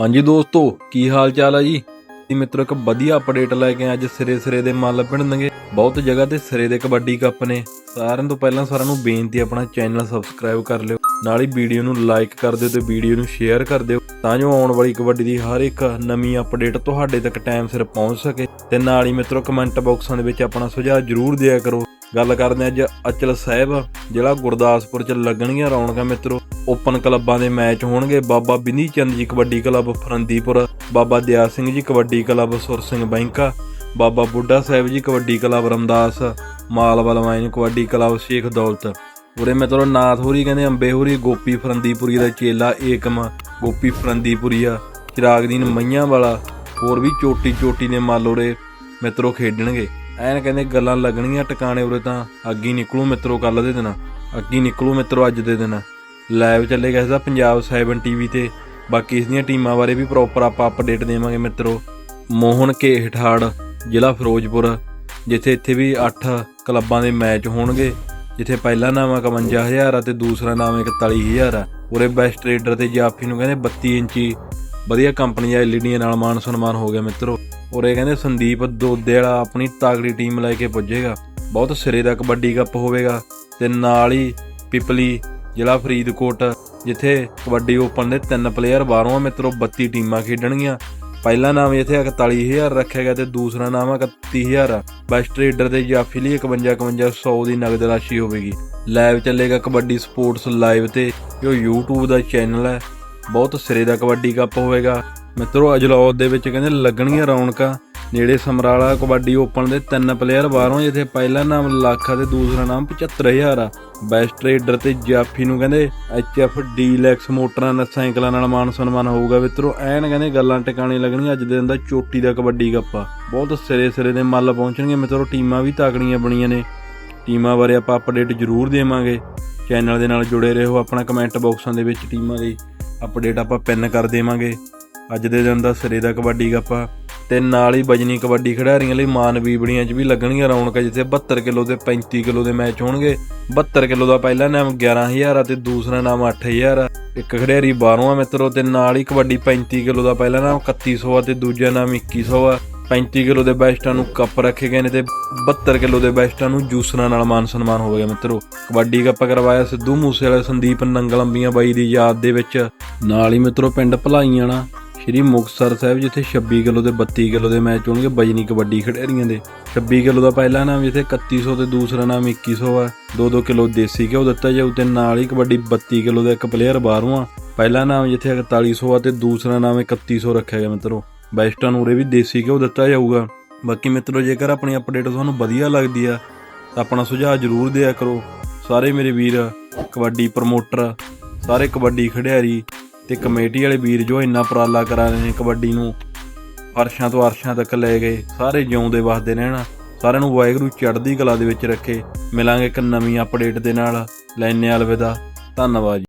ਹਾਂਜੀ ਦੋਸਤੋ, ਕੀ ਹਾਲ ਚਾਲ ਹੈ ਜੀ? ਜੀ ਮਿੱਤਰੋ, ਇੱਕ ਵਧੀਆ ਅਪਡੇਟ ਲੈ ਕੇ ਅੱਜ ਸਿਰੇ ਸਿਰੇ ਦੇ ਮੱਲ ਪਿੰਡਣਗੇ ਬਹੁਤ ਜਗ੍ਹਾ ਤੇ ਸਿਰੇ ਦੇ ਕਬੱਡੀ ਕੱਪ ਨੇ। ਸਾਰਿਆਂ ਤੋਂ ਪਹਿਲਾਂ ਸਾਰਿਆਂ ਨੂੰ ਬੇਨਤੀ ਆਪਣਾ ਚੈਨਲ ਸਬਸਕ੍ਰਾਈਬ ਕਰ ਲਿਓ। ਨਾਲ ਹੀ ਵੀਡੀਓ ਨੂੰ ਲਾਈਕ ਕਰ ਦਿਓ ਤੇ ਵੀਡੀਓ ਨੂੰ ਸ਼ੇਅਰ ਕਰ ਦਿਓ, ਤਾਂ ਜੋ ਆਉਣ ਵਾਲੀ ਕਬੱਡੀ ਦੀ ਹਰ ਇੱਕ ਨਵੀਂ ਅਪਡੇਟ ਤੁਹਾਡੇ ਤੱਕ ਟਾਈਮ ਸਿਰ ਪਹੁੰਚ ਸਕੇ। ਤੇ ਨਾਲ ਹੀ ਮਿੱਤਰੋ ਕਮੈਂਟ ਬਾਕਸਾਂ ਦੇ ਵਿੱਚ ਆਪਣਾ ਸੁਝਾਅ ਜ਼ਰੂਰ ਦਿਆ ਕਰੋ। ਗੱਲ ਕਰਦੇ ਅੱਜ ਅਚਲ ਸਾਹਿਬ ਜਿਹੜਾ ਗੁਰਦਾਸਪੁਰ ਚ ਲੱਗਣਗੀਆਂ ਰੌਣਕਾਂ ਮਿੱਤਰੋ। ਓਪਨ ਕਲੱਬਾਂ ਦੇ ਮੈਚ ਹੋਣਗੇ। ਬਾਬਾ ਬਿੰਦੀ ਚੰਦ ਜੀ ਕਬੱਡੀ ਕਲੱਬ, ਫਰੰਦੀਪੁਰ। ਬਾਬਾ ਦਿਆ ਸਿੰਘ ਜੀ ਕਬੱਡੀ ਕਲੱਬ, ਸੁਰ ਸਿੰਘ ਬੈਂਕਾ। ਬਾਬਾ ਬੁੱਢਾ ਸਾਹਿਬ ਜੀ ਕਬੱਡੀ ਕਲੱਬ, ਰਮਦਾਸ। ਮਾਲਵਾ ਲਵਾਈਨ ਕਬੱਡੀ ਕਲੱਬ, ਸ਼ੇਖ ਦੌਲਤ। ਉਰੇ ਮਿੱਤਰੋ ਨਾਥ ਹੋਰੀ ਕਹਿੰਦੇ, ਅੰਬੇ ਹੋਰੀ, ਗੋਪੀ ਫਰੰਦੀਪੁਰੀ ਦਾ ਚੇਲਾ, ਏਕਮ। ਗੋਪੀ ਫਰੰਦੀਪੁਰੀਆ ਚਿਰਾਗਦੀਨ ਮਈਆਂ ਵਾਲਾ। ਹੋਰ ਵੀ ਚੋਟੀ ਚੋਟੀ ਦੇ ਮਾਲ ਉਰੇ ਮਿੱਤਰੋ ਖੇਡਣਗੇ। ਐਨ ਕਹਿੰਦੇ ਗੱਲਾਂ ਲੱਗਣਗੀਆਂ ਟਿਕਾਣੇ ਉਰੇ ਤਾਂ। ਅੱਗੀ ਨਿਕਲੂ ਮਿੱਤਰੋ ਕੱਲ ਦੇ ਦਿਨ। ਅੱਗੀ ਨਿਕਲੂ ਮਿੱਤਰੋ ਅੱਜ ਦੇ ਦਿਨ। ਲਾਈਵ ਚੱਲੇਗਾ ਇਸਦਾ ਪੰਜਾਬ 7 ਟੀਵੀ ਤੇ। ਬਾਕੀ ਇਸ ਦੀਆਂ ਟੀਮਾਂ ਬਾਰੇ ਵੀ ਪ੍ਰੋਪਰ ਆਪਾਂ ਅਪਡੇਟ ਦੇਵਾਂਗੇ ਮਿੱਤਰੋ। ਮੋਹਨ ਕੇ ਹਠਾੜ ਜ਼ਿਲ੍ਹਾ ਫਿਰੋਜ਼ਪੁਰ, ਜਿੱਥੇ ਇੱਥੇ ਵੀ 8 ਕਲੱਬਾਂ ਦੇ ਮੈਚ ਹੋਣਗੇ, ਜਿੱਥੇ ਪਹਿਲਾ ਨਾਮ 51000 ਆ ਤੇ ਦੂਸਰਾ ਨਾਮ 41000 ਆ। ਉਰੇ ਬੈਸਟ ਰੇਡਰ ਤੇ ਜਾਫੀ ਨੂੰ ਕਹਿੰਦੇ 32 ਇੰਚੀ। ਵਧੀਆ ਕੰਪਨੀ ਆ ਐਲਈਡੀਆਂ ਨਾਲ ਮਾਨ ਸਨਮਾਨ ਹੋ ਗਿਆ ਮਿੱਤਰੋ। ਉਰੇ ਕਹਿੰਦੇ ਸੰਦੀਪ ਦੋਦੇ ਵਾਲਾ ਆਪਣੀ ਤਾਗੜੀ ਟੀਮ ਲੈ ਕੇ ਪੁੱਜੇਗਾ। ਬਹੁਤ ਸਿਰੇ ਦਾ ਕਬੱਡੀ ਕੱਪ ਹੋਵੇਗਾ। ਤੇ ਨਾਲ ਹੀ ਪਿਪਲੀ ਜ਼ਿਲ੍ਹਾ ਫਰੀਦਕੋਟ, ਜਿੱਥੇ ਕਬੱਡੀ ਓਪਨ ਦੇ ਤਿੰਨ ਪਲੇਅਰ ਬਾਹਰੋਂ ਆ, ਮਿੱਤਰੋ 32 ਟੀਮਾਂ ਖੇਡਣਗੀਆਂ। ਪਹਿਲਾ ਨਾਮ ਇੱਥੇ 41000 ਰੱਖਿਆ ਗਿਆ ਤੇ ਦੂਸਰਾ ਨਾਮ 31000 ਆ। ਬੈਸਟ ਰੇਡਰ ਜਾਫੀ ਲਈ 51 5100 ਦੀ ਨਗਦ ਰਾਸ਼ੀ ਹੋਵੇਗੀ। ਲਾਈਵ ਚੱਲੇਗਾ ਕਬੱਡੀ ਸਪੋਰਟਸ ਲਾਈਵ ਤੇ, ਜੋ YouTube ਦਾ ਚੈਨਲ ਹੈ। ਬਹੁਤ ਸਿਰੇ ਦਾ ਕਬੱਡੀ ਕੱਪ ਹੋਵੇਗਾ। ਮਿੱਤਰੋ ਅਜਲੌਦ ਦੇ ਵਿੱਚ ਕਹਿੰਦੇ ਲੱਗਣਗੀਆਂ ਰੌਣਕਾਂ। ਨੇੜੇ ਸਮਰਾਲਾ ਕਬੱਡੀ ਓਪਨ ਦੇ ਤਿੰਨ ਪਲੇਅਰ ਬਾਹਰੋਂ ਜਿੱਥੇ ਪਹਿਲਾ ਨਾਮ ਲੱਖ ਤੇ ਦੂਸਰਾ ਨਾਮ 75000 ਆ। ਬੈਸਟ ਰੇਡਰ ਤੇ ਜਾਫੀ ਨੂੰ ਕਹਿੰਦੇ ਐਚਐਫ ਡੀਲੈਕਸ ਮੋਟਰਾਂ ਨਾਲ, ਸਾਈਕਲਾਂ ਨਾਲ ਮਾਨ ਸਨਮਾਨ ਹੋਊਗਾ ਮਿੱਤਰੋ। ਐਨ ਕਹਿੰਦੇ ਗੱਲਾਂ ਟਿਕਾਣੇ ਲੱਗਣਗੀਆਂ, ਅੱਜ ਦੇ ਦਿਨ ਦਾ ਚੋਟੀ ਦਾ ਕਬੱਡੀ ਕੱਪ ਆ। ਬਹੁਤ ਸਿਰੇ ਸਿਰੇ ਦੇ ਮੱਲ ਪਹੁੰਚਣਗੇ ਮਿੱਤਰੋ, ਟੀਮਾਂ ਵੀ ਤਾਕੜੀਆਂ ਬਣੀਆਂ ਨੇ। ਟੀਮਾਂ ਬਾਰੇ ਆਪਾਂ ਅਪਡੇਟ ਜ਼ਰੂਰ ਦੇਵਾਂਗੇ। ਚੈਨਲ ਦੇ ਨਾਲ ਜੁੜੇ ਰਹੋ ਆਪਣਾ ਕਮੈਂਟ ਬਾਕਸਾਂ ਦੇ ਵਿੱਚ ਟੀਮਾਂ ਦੀ ਅਪਡੇਟ ਆਪਾਂ ਪਿੰਨ ਕਰ ਦੇਵਾਂਗੇ। ਅੱਜ ਦੇ ਦਿਨ ਦਾ ਸਿਰੇ ਦਾ ਕਬੱਡੀ ਕੱਪ ਆ। ਤੇ ਨਾਲ ਹੀ ਬਜਨੀ ਕਬੱਡੀ ਖਿਡਾਰੀਆਂ ਲਈ ਮਾਨ ਬੀਬੜੀਆਂ 'ਚ ਵੀ ਲੱਗਣਗੀਆਂ ਰੌਣਕਾਂ, ਜਿੱਥੇ 72 ਕਿਲੋ ਤੇ 35 ਕਿਲੋ ਦੇ ਮੈਚ ਹੋਣਗੇ। 72 ਕਿਲੋ ਦਾ ਪਹਿਲਾ ਨਾਮ 11000 ਆ ਤੇ ਦੂਸਰਾ ਨਾਮ 8000 ਆ। ਇੱਕ ਖਿਡਾਰੀ 12ਵਾਂ ਮਿੱਤਰੋ, ਤੇ ਨਾਲ ਹੀ ਕਬੱਡੀ 35 ਕਿਲੋ ਦਾ ਪਹਿਲਾ ਨਾਮ 3100 ਆ ਤੇ ਦੂਜਾ ਨਾਮ 2100 ਆ। 35 ਕਿਲੋ ਦੇ ਬੈਸਟਾਂ ਨੂੰ ਕੱਪ ਰੱਖੇ ਗਏ ਨੇ ਤੇ 72 ਕਿਲੋ ਦੇ ਬੈਸਟਾਂ ਨੂੰ ਜੂਸਰਾਂ ਨਾਲ ਮਾਨ ਸਨਮਾਨ ਹੋਵੇਗਾ ਮਿੱਤਰੋ। ਕਬੱਡੀ ਕੱਪ ਕਰਵਾਇਆ ਸਿੱਧੂ ਮੂਸੇਵਾਲਾ ਸੰਦੀਪ ਨੰਗਲੰਬੀਆਂ ਬਾਈ ਦੀ ਯਾਦ ਦੇ ਵਿੱਚ। ਨਾਲ ਹੀ ਮਿੱਤਰੋ, ਪਿੰਡ ਭਲਾਈਆਂ ਨਾ ਸ਼੍ਰੀ ਮੁਕਤਸਰ ਸਾਹਿਬ, ਜਿੱਥੇ 26 ਕਿਲੋ ਤੇ 32 ਕਿਲੋ ਦੇ ਮੈਚ ਹੋਣਗੇ, ਬਜਨੀ ਕਬੱਡੀ ਖਿਡਾਰੀਆਂ ਦੇ। 26 ਕਿਲੋ ਦਾ ਪਹਿਲਾ ਨਾਮ ਜਿੱਥੇ 3100 ਤੇ ਦੂਸਰਾ ਨਾਮ 2100 ਆ। 2-2 ਕਿਲੋ ਦੇਸੀ ਘਿਓ ਦਿੱਤਾ ਜਾਊ ਤੇ ਨਾਲ ਹੀ ਕਬੱਡੀ 32 ਕਿਲੋ ਦਾ ਇੱਕ ਪਲੇਅਰ ਬਾਹਰੋਂ ਆ। ਪਹਿਲਾ ਨਾਮ ਜਿੱਥੇ 4100 ਆ ਤੇ ਦੂਸਰਾ ਨਾਮ 3100 ਰੱਖਿਆ ਗਿਆ ਮਿੱਤਰੋ। ਬੈਸਟਾਂ ਨੂੰ ਉਰੇ ਵੀ ਦੇਸੀ ਘਿਓ ਦਿੱਤਾ ਜਾਊਗਾ। ਬਾਕੀ ਮਿੱਤਰੋ, ਜੇਕਰ ਆਪਣੀ ਅਪਡੇਟ ਤੁਹਾਨੂੰ ਵਧੀਆ ਲੱਗਦੀ ਆ, ਤਾਂ ਆਪਣਾ ਸੁਝਾਅ ਜ਼ਰੂਰ ਦਿਆ ਕਰੋ। ਸਾਰੇ ਮੇਰੇ ਵੀਰ, ਕਬੱਡੀ ਪ੍ਰਮੋਟਰ ਸਾਰੇ ਕਬੱਡੀ ਖਿਡਾਰੀ ਤੇ ਕਮੇਟੀ ਵਾਲੇ ਵੀਰ ਜੋ ਇੰਨਾ ਉਪਰਾਲਾ ਕਰਾ ਰਹੇ ਨੇ ਕਬੱਡੀ ਨੂੰ, ਅਰਸ਼ਾਂ ਤੋਂ ਅਰਸ਼ਾਂ ਤੱਕ ਲੈ ਗਏ ਸਾਰੇ ਜਿਉਂਦੇ ਵਸਦੇ ਰਹਿਣ, ਸਾਰਿਆਂ ਨੂੰ ਵਾਹਿਗੁਰੂ ਚੜ੍ਹਦੀ ਕਲਾ ਦੇ ਵਿੱਚ ਰੱਖੇ। ਮਿਲਾਂਗੇ ਇੱਕ ਨਵੀਂ ਅਪਡੇਟ ਦੇ ਨਾਲ। ਲੈਨੇ ਅਲਵਿਦਾ। ਧੰਨਵਾਦ ਜੀ।